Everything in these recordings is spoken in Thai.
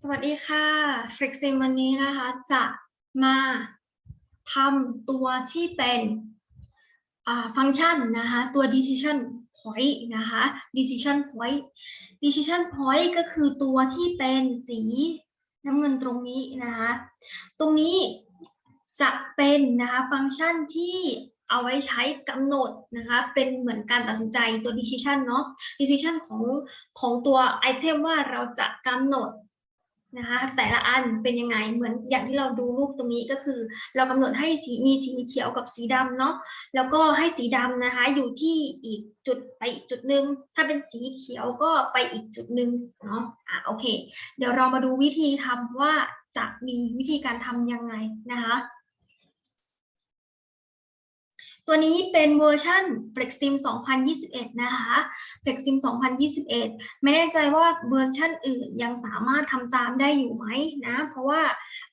สวัสดีค่ะ f l e x i m วันนี้นะคะจะมาทำตัวที่เป็นฟังก์ชันนะคะตัว decision point นะคะ decision point decision point ก็คือตัวที่เป็นสีน้ำเงินตรงนี้นะคะ ตรงนี้จะเป็นนะคะฟังก์ชันที่เอาไว้ใช้กำหนดนะคะเป็นเหมือนการตัดสินใจตัว decision เนาะ decision ของของตัวไอเทมว่าเราจะกำหนด นะคะแต่ละอันเป็นยังไงเหมือนอย่างที่เราดูรูปตรงนี้ก็คือ เรากำหนดให้สีมีสีเขียวกับสีดำเนาะแล้วก็ให้สีดำนะคะอยู่ที่อีกจุดไปอีกจุดหนึ่งถ้าเป็นสีเขียวก็ไปอีกจุดหนึ่งเนาะอะโอเค เดี๋ยวเรามาดูวิธีทำว่าจะมีวิธีการทำยังไงนะคะ ตัวนี้เป็นเวอร์ชัน Flexim 2021 นะคะ Flexim 2021 ไม่แน่ใจว่าเวอร์ชันอื่นยังสามารถทำตามได้อยู่ไหมนะ เพราะว่า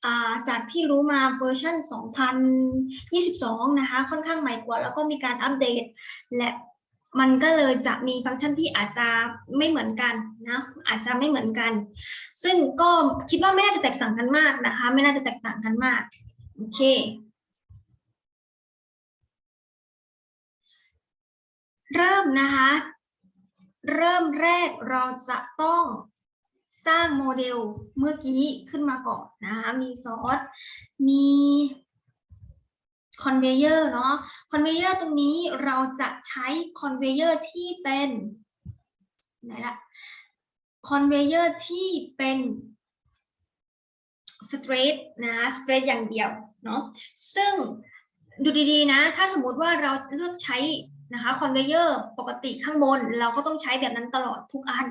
อ่าจากที่รู้มาเวอร์ชัน2022 นะคะ ค่อนข้างใหม่กว่า แล้วก็มีการอัปเดต และมันก็เลยจะมีฟังก์ชันที่อาจจะไม่เหมือนกันนะอาจจะไม่เหมือนกัน ซึ่งก็คิดว่าไม่น่าจะแตกต่างกันมากนะคะ ไม่น่าจะแตกต่างกันมากโอเค เริ่มนะคะ เริ่มแรกเราจะต้องสร้างโมเดลเมื่อกี้ขึ้นมาก่อนนะคะ มีซอส มีคอนเวเยอร์เนาะ คอนเวเยอร์ตรงนี้เราจะใช้คอนเวเยอร์ที่เป็นไหนละคอนเวเยอร์ที่เป็นสเตรทนะสเตรทอย่างเดียวเนาะ ซึ่งดูดีๆนะ ถ้าสมมติว่าเราเลือกใช้ นะคะคอนเวเยอร์ปกติข้างบนเราก็ต้องใช้แบบนั้นตลอดทุกอัน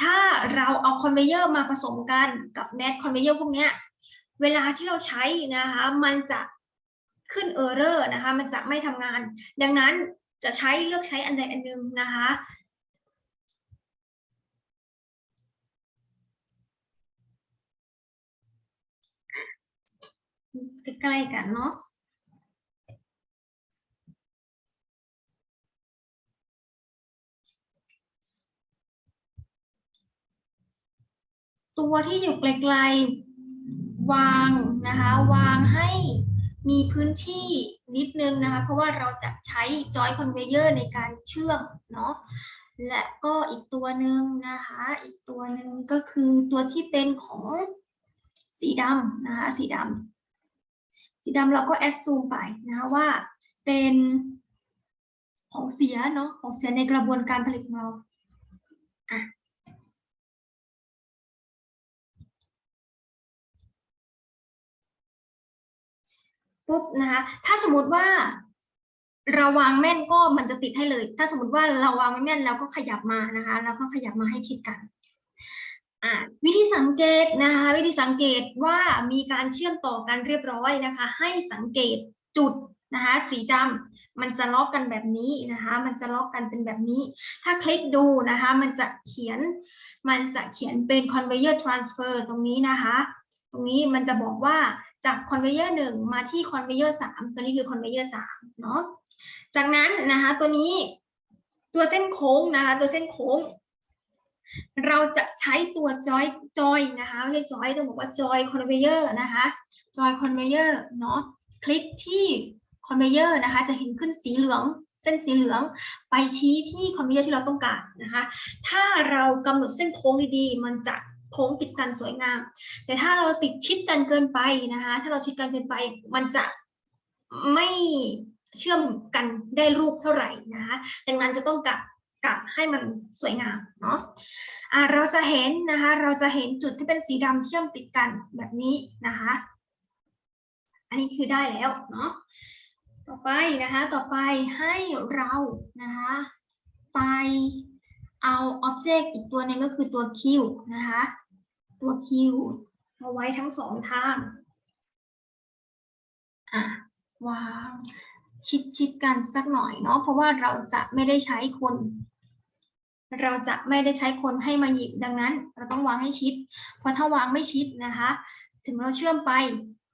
ถ้าเราเอาคอนเวเยอร์มาผสมกันกับแมทคอนเวเยอร์พวกเนี้ยเวลาที่เราใช้นะคะมันจะขึ้นเออร์เรอร์นะคะมันจะไม่ทำงาน ดังนั้นจะใช้เลือกใช้อันใดอันหนึ่งนะคะใกล้ๆกันเนาะ ตัวที่อยู่ไกลๆวางนะคะวางให้มีพื้นที่นิดนึงนะคะ เพราะว่าเราจะใช้จอยคอนเวเยอร์ในการเชื่อมเนาะและก็อีกตัวหนึ่งนะคะ อีกตัวหนึ่งก็คือตัวที่เป็นของสีดำนะคะสีดำสีดำเราก็แอดซูมไปนะคะว่าเป็นของเสียเนาะของเสียในกระบวนการผลิตของเรา ปุ๊บนะคะ ถ้าสมมติว่าเราวางแม่นก็มันจะติดให้เลย ถ้าสมมติว่าเราวางไม่แม่นเราก็ขยับมานะคะแล้วก็ขยับมาให้ชิดกันวิธีสังเกตนะคะวิธีสังเกตว่ามีการเชื่อมต่อกันเรียบร้อยนะคะ ให้สังเกตจุดนะคะสีดำมันจะล็อกกันแบบนี้นะคะ มันจะล็อกกันเป็นแบบนี้ ถ้าคลิกดูนะคะ มันจะเขียนมันจะเขียนเป็น conveyor transfer ตรงนี้นะคะ ตรงนี้มันจะบอกว่า จากคอนเวเยอร์หนึ่งมาที่คอนเวเยอร์สามตัวนี้คือคอนเวเยอร์สามเนาะจากนั้นนะคะตัวนี้ตัวเส้นโค้งนะคะตัวเส้นโค้ง เราจะใช้ตัวจอยจอยนะคะไม่ใช่จอยต้องบอกว่าจอยคอนเวเยอร์นะคะจอยคอนเวเยอร์เนาะคลิกที่คอนเวเยอร์นะคะจะเห็นขึ้นสีเหลืองเส้นสีเหลืองไปชี้ที่คอนเวเยอร์ที่เราต้องการนะคะ ถ้าเรากำหนดเส้นโค้งดีๆ มันจะ โค้งติดกันสวยงาม แต่ถ้าเราติดชิดกันเกินไปนะคะ ถ้าเราชิดกันเกินไป มันจะไม่เชื่อมกันได้รูปเท่าไหร่นะคะดังนั้นจะต้องกลับกลับให้มันสวยงามเนาะอ่าเราจะเห็นนะคะ เราจะเห็นจุดที่เป็นสีดำเชื่อมติดกันแบบนี้นะคะ อันนี้คือได้แล้วเนาะต่อไปนะคะ ต่อไปให้เรานะคะ ไปเอาอ็อบเจกต์อีกตัวหนึงก็คือตัว Q นะคะ ตัว Q มาไว้ทั้งสองทางอะวางชิดชิดกันสักหน่อยเนาะเพราะว่าเราจะไม่ได้ใช้คน เราจะไม่ได้ใช้คนให้มาหยิบดังนั้น เราต้องวางให้ชิด เพราะถ้าวางไม่ชิดนะคะ ถึงเราเชื่อมไป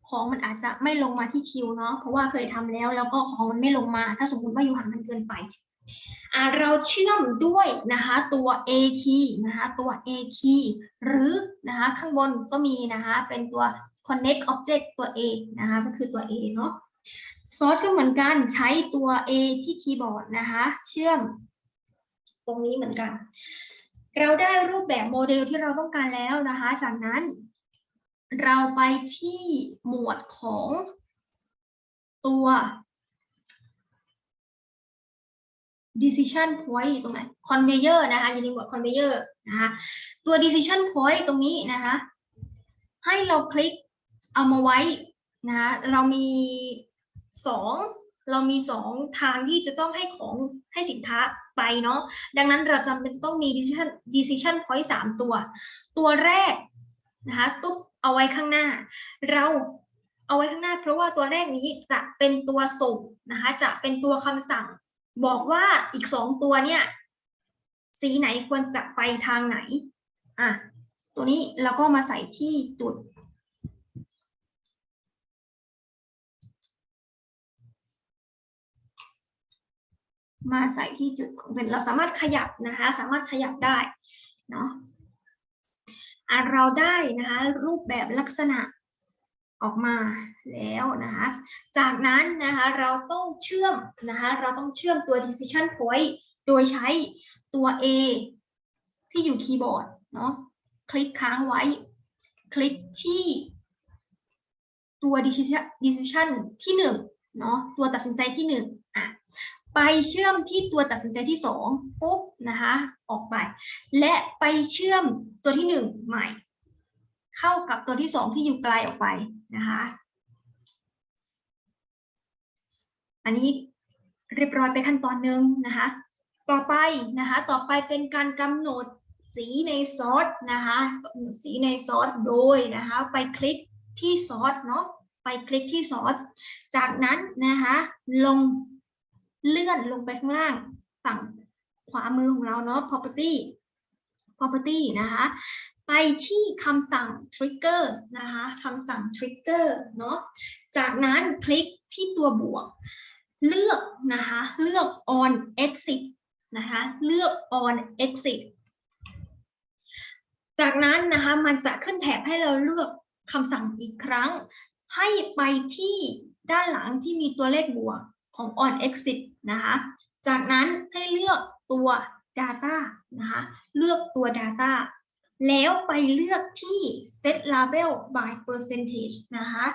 ของมันอาจจะไม่ลงมาที่คิวเนาะเพราะว่าเคยทำแล้วแล้วก็ของมันไม่ลงมา ถ้าสมมติว่าอยู่ห่างกันเกินไป เราเชื่อมด้วยนะคะตัว A key นะคะตัว A key หรือนะคะข้างบนก็มีนะคะเป็นตัว connect object ตัว A นะคะก็คือตัว A เนาะซอสก็เหมือนกันใช้ตัว A ที่คีย์บอร์ดนะคะเชื่อมตรงนี้เหมือนกัน เราได้รูปแบบโมเดลที่เราต้องการแล้วนะคะจากนั้น เราไปที่หมวดของตัว decision point อยู่ตรงไหน conveyor นะคะยู่ในหมวด conveyor นะคะตัว decision point ตรงนี้นะคะให้เราคลิกเอามาไว้นะคะเรามีสองเรามีสองทางที่จะต้องให้ของให้สินค้าไปเนาะดังนั้นเราจำเป็นจะต้องมี decision decision point สามตัว ตัวแรกนะคะตุ๊บเอาไว้ข้างหน้า เราเอาไว้ข้างหน้า เพราะว่าตัวแรกนี้จะเป็นตัวส่งนะคะจะเป็นตัวคำสั่ง บอกว่าอีกสองตัวเนี่ยสีไหนควรจะไปทางไหน อะ ตัวนี้เราก็มาใส่ที่จุด มาใส่ที่จุดของเป็นเราสามารถขยับนะคะ สามารถขยับได้เนาะอะเราได้นะคะ รูปแบบลักษณะ ออกมาแล้วนะคะ จากนั้นนะคะเราต้องเชื่อมนะคะเราต้องเชื่อมตัว decision point โดยใช้ตัว A ที่อยู่คีย์บอร์ดเนาะคลิกค้างไว้ คลิกที่ตัว decision decision ที่หนึ่งเนาะตัวตัดสินใจที่หนึ่งอะไปเชื่อมที่ตัวตัดสินใจที่สองปุ๊บนะคะออกไป และไปเชื่อมตัวที่หนึ่งใหม่ เข้ากับตัวที่สองที่อยู่ไกลออกไปนะคะอันนี้เรียบร้อยไปขั้นตอนหนึ่งนะคะ ต่อไปนะคะต่อไปเป็นการกำหนดสีในซอสนะคะกำหนดสีในซอสโดยนะคะไปคลิกที่ซอสเนาะไปคลิกที่ซอสจากนั้นนะคะลงเลื่อนลงไปข้างล่างฝั่งขวามือของเราเนาะ property property นะคะ ไปที่คำสั่ง trigger นะคะคำสั่ง trigger เนาะจากนั้นคลิกที่ตัวบวก เลือกนะคะเลือก on exit นะคะเลือก on exit จากนั้นนะคะมันจะขึ้นแถบให้เราเลือกคำสั่งอีกครั้ง ให้ไปที่ด้านหลังที่มีตัวเลขบวกของ on exit นะคะจากนั้นให้เลือกตัว data นะคะเลือกตัว data แล้วไปเลือกที่ set label by percentage นะคะ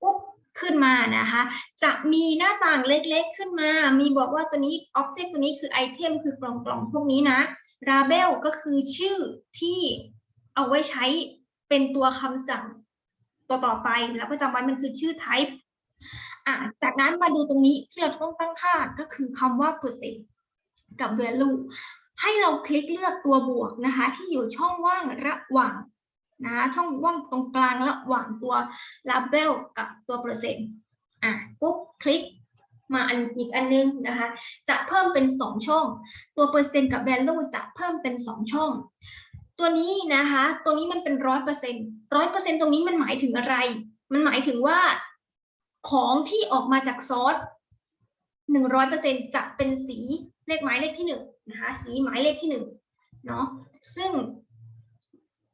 ปุ๊บขึ้นมานะคะ จะมีหน้าต่างเล็กๆขึ้นมา มีบอกว่าตัวนี้ object ตัวนี้คือ item คือกล่องๆพวกนี้นะ label ก็คือชื่อที่เอาไว้ใช้เป็นตัวคำสั่งต่อๆไปแล้วก็จำไว้มันคือชื่อ type อะจากนั้นมาดูตรงนี้ที่เราต้องตั้งค่าก็คือคำว่า percent กับ value ให้เราคลิกเลือกตัวบวกนะคะ ที่อยู่ช่องว่างระหว่างนะช่องว่างตรงกลางระหว่างตัว label กับตัวเปอร์เซ็นต์อะปุ๊บคลิกมาอันอีกอันนึงนะคะ จะเพิ่มเป็น 2 ช่อง ตัวเปอร์เซ็นต์กับ value จะเพิ่มเป็น 2 ช่อง ตัวนี้นะคะตัวนี้มันเป็นร้อยเปอร์เซ็นต์ร้อยเปอร์เซ็นต์ตรงนี้มันหมายถึงอะไร มันหมายถึงว่าของที่ออกมาจากซอสหนึ่งร้อยเปอร์เซ็นต์จะเป็นสี เลขหมายเลขที่หนึ่งนะคะสีหมายเลขที่หนึ่งเนาะซึ่ง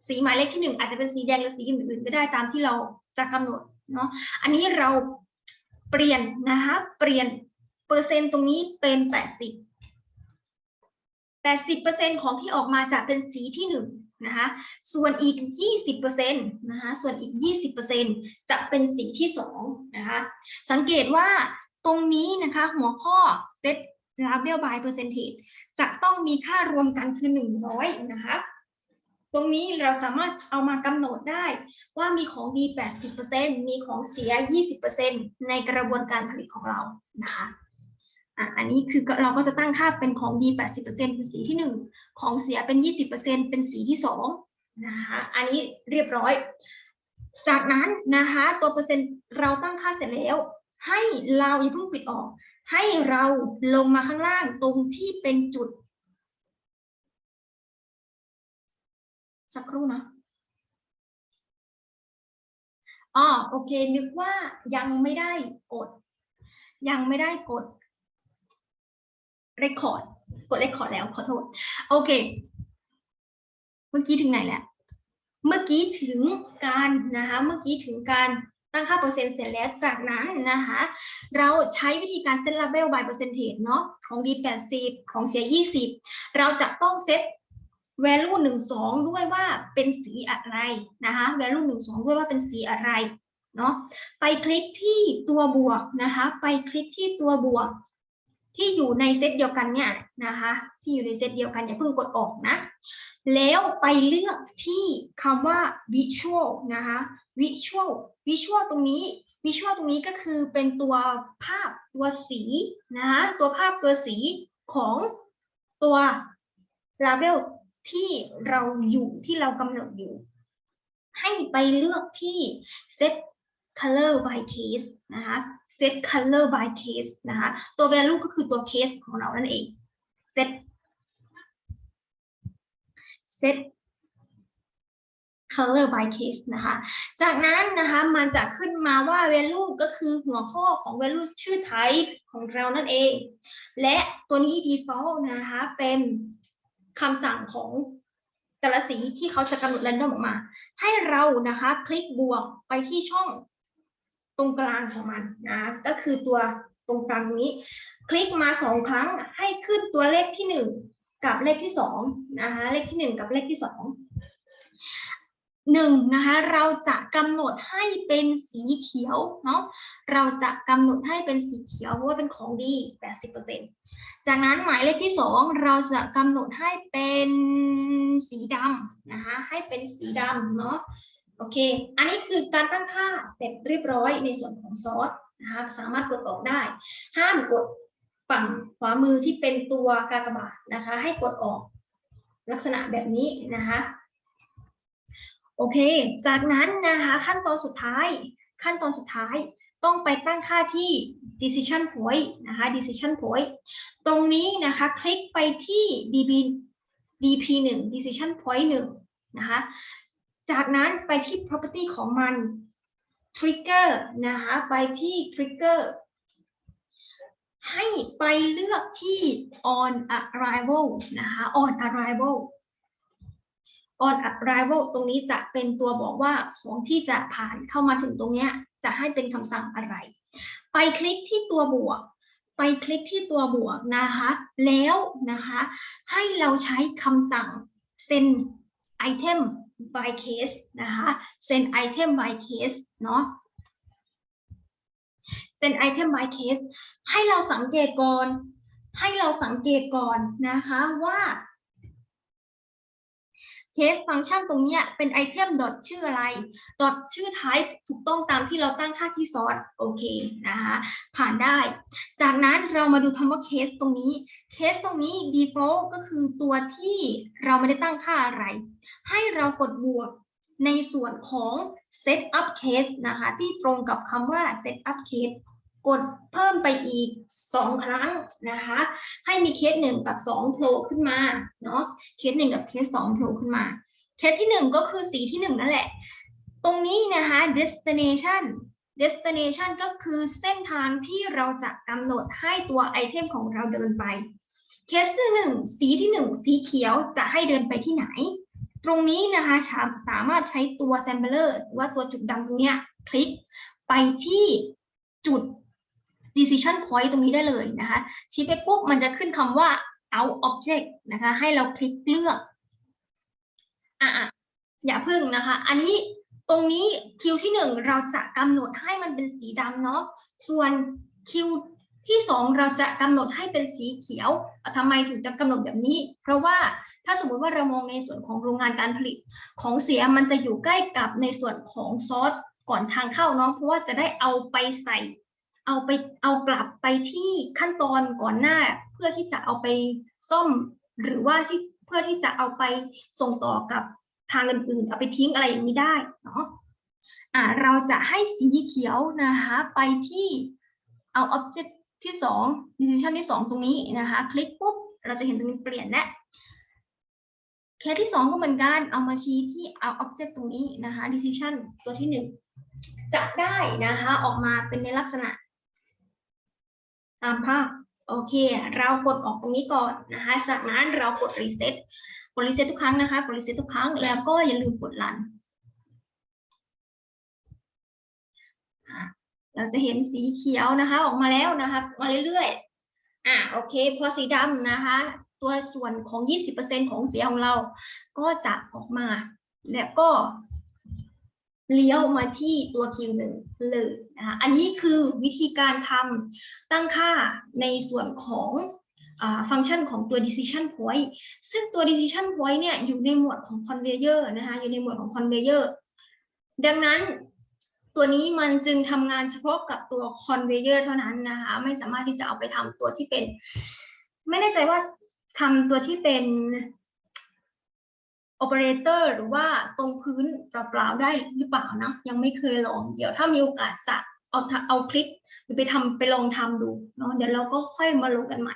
สีหมายเลขที่หนึ่งอาจจะเป็นสีแดงหรือสีอื่นๆก็ได้ตามที่เราจะกำหนดเนาะอันนี้เราเปลี่ยนนะคะเปลี่ยนเปอร์เซ็นต์ตรงนี้เป็นแปดสิบแปดสิบเปอร์เซ็นต์ของที่ออกมาจะเป็นสีที่หนึ่งนะคะส่วนอีกยี่สิบเปอร์เซ็นต์นะคะส่วนอีกยี่สิบเปอร์เซ็นต์จะเป็นสีที่สองนะคะสังเกตว่าตรงนี้นะคะหัวข้อ set label by percentage จะต้องมีค่ารวมกันคือ 100 นะคะตรงนี้เราสามารถเอามากำหนดได้ว่ามีของดี 80%มีของเสีย 20%ในกระบวนการผลิตของเรานะคะอะอันนี้คือเราก็จะตั้งค่าเป็นของดี 80%เป็นสีที่ 1 ของเสียเป็น 20%เป็นสีที่2นะคะอันนี้เรียบร้อย จากนั้นนะคะตัวเปอร์เซ็นต์เราตั้งค่าเสร็จแล้ว ให้เราอย่าเพิ่งปิดออก ให้เราลงมาข้างล่างตรงที่เป็นจุด สักครู่นะอ๋อโอเค นึกว่ายังไม่ได้กด ยังไม่ได้กด record กด record แล้วขอโทษ โอเค เมื่อกี้ถึงไหนแล้วเมื่อกี้ถึงการนะคะ เมื่อกี้ถึงการ ตั้งค่าเปอร์เซ็นต์เสร็จแล้วจากนั้นนะคะ เราใช้วิธีการเซต label by percentage เนาะของ D 80 ของเสีย 20 เราจะต้องเซต value 1 2 ด้วยว่าเป็นสีอะไรนะคะ value 1 2 ด้วยว่าเป็นสีอะไรเนาะไปคลิกที่ตัวบวกนะคะ ไปคลิกที่ตัวบวก ที่อยู่ในเซตเดียวกันเนี่ยนะคะ ที่อยู่ในเซตเดียวกันอย่าเพิ่งกดออกนะ แล้วไปเลือกที่คำว่า visual นะคะ visual visual ตรงนี้ visual ตรงนี้ก็คือเป็นตัวภาพตัวสีนะคะตัวภาพตัวสีของตัว label ที่เราอยู่ที่เรากำหนดอยู่ ให้ไปเลือกที่ set color by case นะคะ set color by case นะคะตัว value ก็คือตัว case ของเรานั่นเอง set set color by case นะคะ จากนั้นนะคะมันจะขึ้นมาว่า value ก็คือหัวข้อของ value ชื่อ type ของเรานั่นเอง และตัวนี้ default นะคะเป็นคำสั่งของแต่ละสีที่เขาจะกำหนด random ออกมา ให้เรานะคะคลิกบวกไปที่ช่องตรงกลางของมันนะก็คือตัวตรงกลางนี้ คลิกมาสองครั้งให้ขึ้นตัวเลขที่หนึ่งกับเลขที่สองนะคะเลขที่หนึ่งกับเลขที่สอง หนึ่งนะคะเราจะกำหนดให้เป็นสีเขียวเนาะเราจะกำหนดให้เป็นสีเขียวเพราะว่าเป็นของดี 80%จากนั้นหมายเลขที่สองเราจะกำหนดให้เป็นสีดำนะคะให้เป็นสีดำเนาะโอเค อันนี้คือการตั้งค่าเสร็จเรียบร้อยในส่วนของซอสนะคะสามารถกดออกได้ ห้ามกดฝั่งขวามือที่เป็นตัวกากบาทนะคะ ให้กดออกลักษณะแบบนี้นะคะ โอเค จากนั้นนะคะขั้นตอนสุดท้าย ขั้นตอนสุดท้ายต้องไปตั้งค่าที่ decision point นะคะ decision point ตรงนี้นะคะคลิกไปที่ db dp 1 decision point 1นะคะ จากนั้นไปที่ property ของมัน trigger นะคะ ไปที่ trigger ให้ไปเลือกที่ on arrival นะคะ on arrival on arrival ตรงนี้จะเป็นตัวบอกว่าของที่จะผ่านเข้ามาถึงตรงเนี้ยจะให้เป็นคำสั่งอะไร ไปคลิกที่ตัวบวก ไปคลิกที่ตัวบวกนะคะ แล้วนะคะให้เราใช้คำสั่ง send item by case นะคะ send item by case เนาะ send item by case ให้เราสังเกตก่อน ให้เราสังเกตก่อนนะคะว่า case function ตรงเนี้ยเป็น item dot ชื่ออะไร dot ชื่อ type ถูกต้องตามที่เราตั้งค่าที่ซอสโอเคนะคะผ่านได้ จากนั้นเรามาดูคำว่า case ตรงนี้ case ตรงนี้ default ก็คือตัวที่เราไม่ได้ตั้งค่าอะไร ให้เรากดบวกในส่วนของ set up case นะคะที่ตรงกับคำว่า set up case กดเพิ่มไปอีก 2 ครั้งนะคะ ให้มีเคสหนึ่งกับ2โผล่ขึ้นมาเนาะเคสหนึ่งกับเคสสองโผล่ขึ้นมา เคสที่ 1 ก็คือสีที่ 1 นั่นแหละ ตรงนี้นะคะ destination destination ก็คือเส้นทางที่เราจะกำหนดให้ตัวไอเทมของเราเดินไป เคสที่หนึ่งสีที่หนึ่งสีเขียวจะให้เดินไปที่ไหน ตรงนี้นะคะสามารถใช้ตัว sampler ว่าตัวจุดดำตรงเนี้ยคลิกไปที่จุด decision point ตรงนี้ได้เลยนะคะชี้ไปปุ๊บมันจะขึ้นคำว่า out object นะคะ ให้เราคลิกเลือกอะอย่าพึ่งนะคะ อันนี้ตรงนี้คิวที่หนึ่งเราจะกำหนดให้มันเป็นสีดำเนาะส่วนคิวที่สองเราจะกำหนดให้เป็นสีเขียวทำไมถึงจะกำหนดแบบนี้ เพราะว่าถ้าสมมติว่าเรามองในส่วนของโรงงานการผลิต ของเสียมันจะอยู่ใกล้กับในส่วนของซอสก่อนทางเข้าเนาะเพราะว่าจะได้เอาไปใส่ เอาไปเอากลับไปที่ขั้นตอนก่อนหน้า เพื่อที่จะเอาไปซ่อม หรือว่าที่เพื่อที่จะเอาไปส่งต่อกับทางอื่นๆ เอาไปทิ้งอะไรอย่างนี้ได้เนาะอ่าเราจะให้สีเขียวนะคะไปที่เอา object ที่สอง decision ที่สองตรงนี้นะคะ คลิกปุ๊บ เราจะเห็นตรงนี้เปลี่ยนแล้วเคสที่สองก็เหมือนกัน เอามาชี้ที่เอา object ตรงนี้นะคะ decision ตัวที่หนึ่งจะได้นะคะออกมาเป็นในลักษณะ ตามภาพโอเค เรากดออกตรงนี้ก่อนนะคะ จากนั้นเรากดรีเซ็ตกดรีเซ็ตทุกครั้งนะคะ กดรีเซ็ตทุกครั้ง แล้วก็อย่าลืมกดรัน เราจะเห็นสีเขียวนะคะ ออกมาแล้วนะคะ มาเรื่อยๆ อะโอเค พอสีดำนะคะ ตัวส่วนของ 20%ของเสียของเรา ก็จะออกมา แล้วก็ เลี้ยวมาที่ตัวคิวหนึ่งเลยนะคะอันนี้คือวิธีการทำตั้งค่าในส่วนของอฟังก์ชันของตัว decision point ซึ่งตัว decision point เนี่ยอยู่ในหมวดของ conveyor นะคะอยู่ในหมวดของ conveyor ดังนั้นตัวนี้มันจึงทำงานเฉพาะกับตัว conveyor เท่านั้นนะคะไม่สามารถที่จะเอาไปทำตัวที่เป็น ไม่แน่ใจว่าทำตัวที่เป็น โอเปอเรเตอร์หรือว่าตรงพื้นเปล่าๆได้หรือเปล่านะยังไม่เคยลอง เดี๋ยวถ้ามีโอกาสจะเอาเอาคลิปหรือไปทำไปลองทำดูเนาะเดี๋ยวเราก็ค่อยมาลงกันใหม่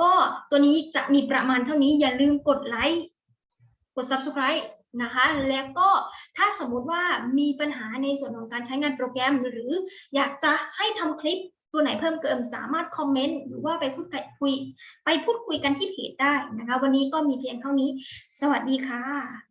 ก็ตัวนี้จะมีประมาณเท่านี้อย่าลืมกดไลค์กด subscribe นะคะ แล้วก็ถ้าสมมติว่ามีปัญหาในส่วนของการใช้งานโปรแกรม หรืออยากจะให้ทำคลิป ตัวไหนเพิ่มเติมสามารถคอมเมนต์หรือว่าไปพูดคุย ไปพูดคุยกันที่เพจได้นะคะ วันนี้ก็มีเพียงเท่านี้ สวัสดีค่ะ